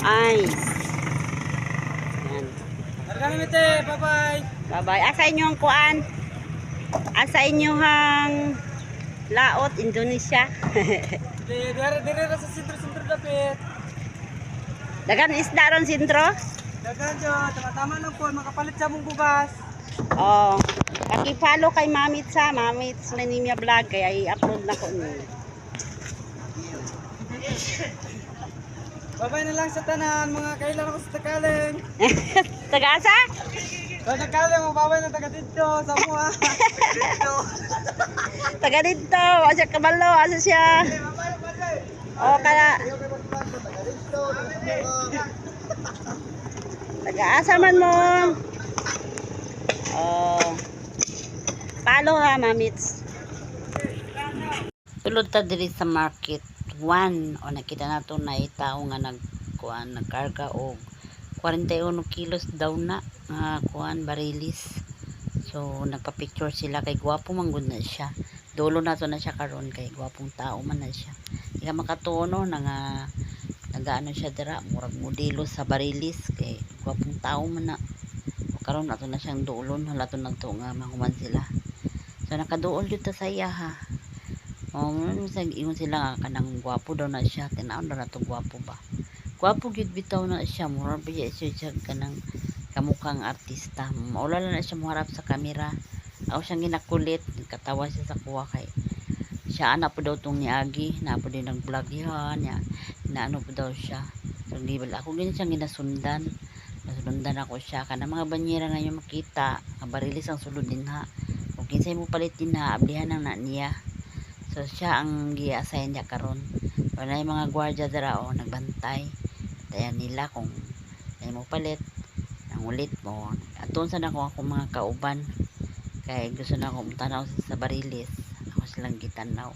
Ice. Yan. Bye-bye. Bye-bye. Asa inyo ang kuan? Asa inyo hang laot, Indonesia? Di dire dire sa sentro-sentro dapit. Dagan isda ron sintro? Dagan jo, tama-tama lang po makapalit sa mong bugas. Oh. Paki-follow kay Mamit sa Mamit Lanimia Vlog kaya i-upload na ko ni. Bye-bye na lang sa tanan mga kailan ako sa Tagaleng. Tagasa? Sa Tagaleng, magbabay na taga dito sa mga. Dito. Taga dito. Asa kabalo, asa siya. Oh, kaya taga-asa man mo. Oh. Follow ha, Mamits. Tulod ta diri sa market. One, o nakita na to na tao nga nagkuan nagkarga og 41 kilos daw na nga kuan barilis. So nagpa-picture sila kay gwapo man gud na siya. Dulo na to na siya karon kay gwapong tao man na siya. Di ka makatuno na nga nagaano siya dira murag modelo sa barilis kay gwapong tao man na. Karon ato na siyang duolon hala to nga mahuman sila. So nakaduol jud ta sa iya ha. O sa ingon sila nga kanang gwapo daw na siya. Tinaon daw na to gwapo ba. Gwapo gid bitaw na siya murag ba siya siya kanang kamukhang artista. Maulala na siya muharap sa kamera. Ako siyang ginakulit, katawa siya sa kuha kay siya ana po daw tong niagi, na po din nag-vlog yan, ya. Inaano po daw siya. So, di ba, ako din siyang ginasundan. Nasundan ako siya. Kana mga banyera na yung makita, ang barilis ang sulod din ha. Kung kinsay mo palit din ha, ablihan na na niya. So, siya ang gi-assign niya karon. Wala yung mga gwardiya dara o nagbantay. Tayan nila kung ay mo palit ang ulit mo aton sa nako ako mga kauban kay gusto na akong tanaw sa barilis ako silang gitanaw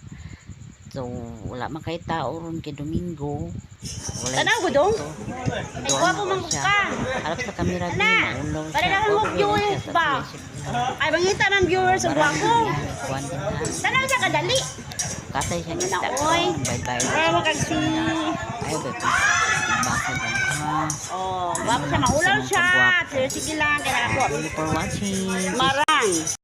so wala man kay tao ron kay Domingo wala Tanaw ko dong. Ay, gwapo man ko ka. Harap sa kamera din, maulaw para lang mo viewers ba? Na. Ay, mangita ng viewers ang na. Tanang siya kadali. Katay siya kita. Naoy. Bye-bye. Para makagsi. Ayaw, bye-bye. Oh, gwapo siya. Maulaw siya. Sige lang. Kaya ako. Thank you for watching. Marang.